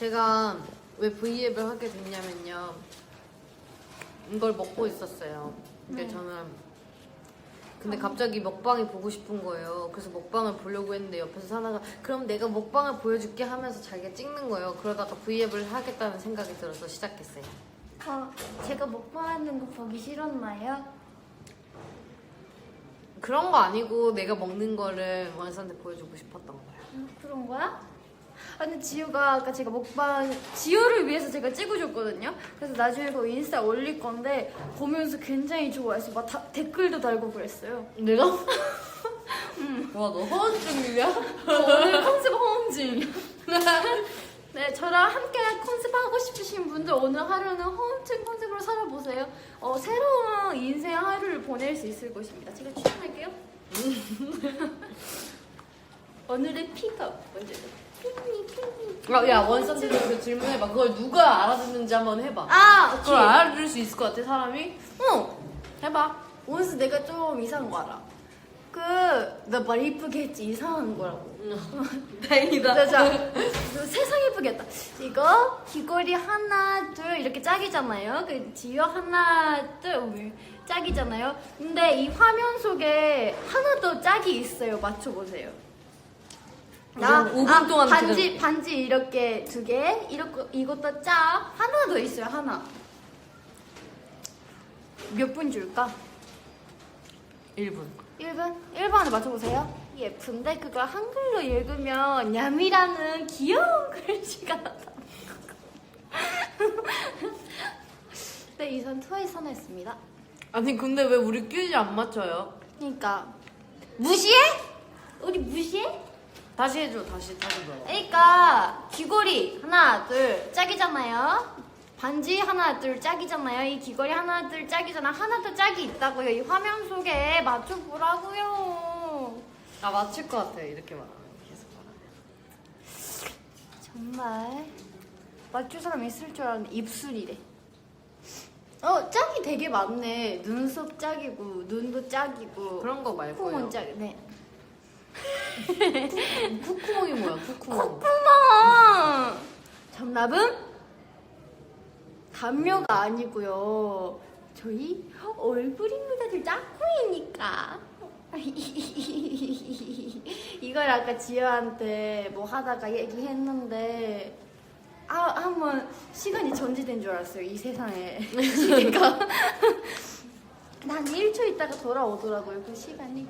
제가 왜 V앱을 하게 됐냐면요. 이걸 먹고 있었어요. 근데 네. 저는 근데 갑자기 먹방이 보고 싶은 거예요. 그래서 먹방을 보려고 했는데 옆에서 사나가 그럼 내가 먹방을 보여줄게 하면서 자기가 찍는 거예요. 그러다가 V앱을 하겠다는 생각이 들어서 시작했어요. 어, 제가 먹방하는 거 보기 싫었나요? 그런 거 아니고 내가 먹는 거를 원수한테 보여주고 싶었던 거예요. 음, 그런 거야? 아, 근데 지우가 아까 제가 먹방 지우를 위해서 제가 찍어줬거든요. 그래서 나중에 그 인스타 올릴 건데 보면서 굉장히 좋아해서 막 다- 댓글도 달고 그랬어요. 내가? 와, 너 허언증이야? 저 오늘 컨셉 허언증. 네, 저랑 함께 컨셉 하고 싶으신 분들 오늘 하루는 허언증 컨셉으로 살아보세요. 어, 새로운 인생 하루를 보낼 수 있을 것입니다. 제가 추천할게요. 오늘의 픽업 먼저. 핑미. 야, 야 원수한테 그 질문해봐. 그걸 누가 알아듣는지 한번 해봐. 아, 그걸 알아들을 수 있을 것 같아, 사람이? 어. 해봐. 원수 내가 좀 이상한 거 알아. 그, 나 말 이쁘게 했지 이상한 거라고. 다행이다. 자, 자, 저 세상 했다. 이거 귀걸이 하나, 둘 이렇게 짝이잖아요. 그 지효 하나, 둘 왜? 짝이잖아요. 근데 이 화면 속에 하나 더 짝이 있어요. 맞춰보세요. 아, 우선 5분 동안 반지 반지 이렇게 두 개, 이렇게 이것도 짝 하나 더 있어요. 하나. 몇 분 줄까? 1분. 1번? 1번 안에 맞춰보세요. 예쁜데 그걸 한글로 읽으면 냠이라는 귀여운 글씨가 나타. 네, 이선 트와이스 하나 했습니다. 아니, 근데 왜 우리 퀴즈 안 맞춰요? 그러니까 무시해? 다시 해줘, 다시, 다시 넣어. 그러니까 귀걸이 하나 둘 짝이잖아요. 반지 하나 둘 짝이잖아요. 이 귀걸이 하나 둘 짝이잖아. 하나 더 짝이 있다고요. 이 화면 속에 맞춰보라고요. 아, 맞출 것 같아, 이렇게 말하면. 계속 말하면. 정말 맞출 사람 있을 줄 알았는데 입술이래. 어 짝이 되게 많네. 눈썹 짝이고 눈도 짝이고 그런 거 말고요. 콧구멍 짝. 네. 콧구멍이 뭐야, 콧구멍. 콧구멍. 정답은 담요가 아니고요. 저희 얼굴입니다. 저 짝꿍이니까. 이걸 아까 지효한테 뭐 하다가 얘기했는데 아 한번 시간이 전지된 줄 알았어요 이 세상에 시기가 난 1초 있다가 돌아오더라고요 그 시간이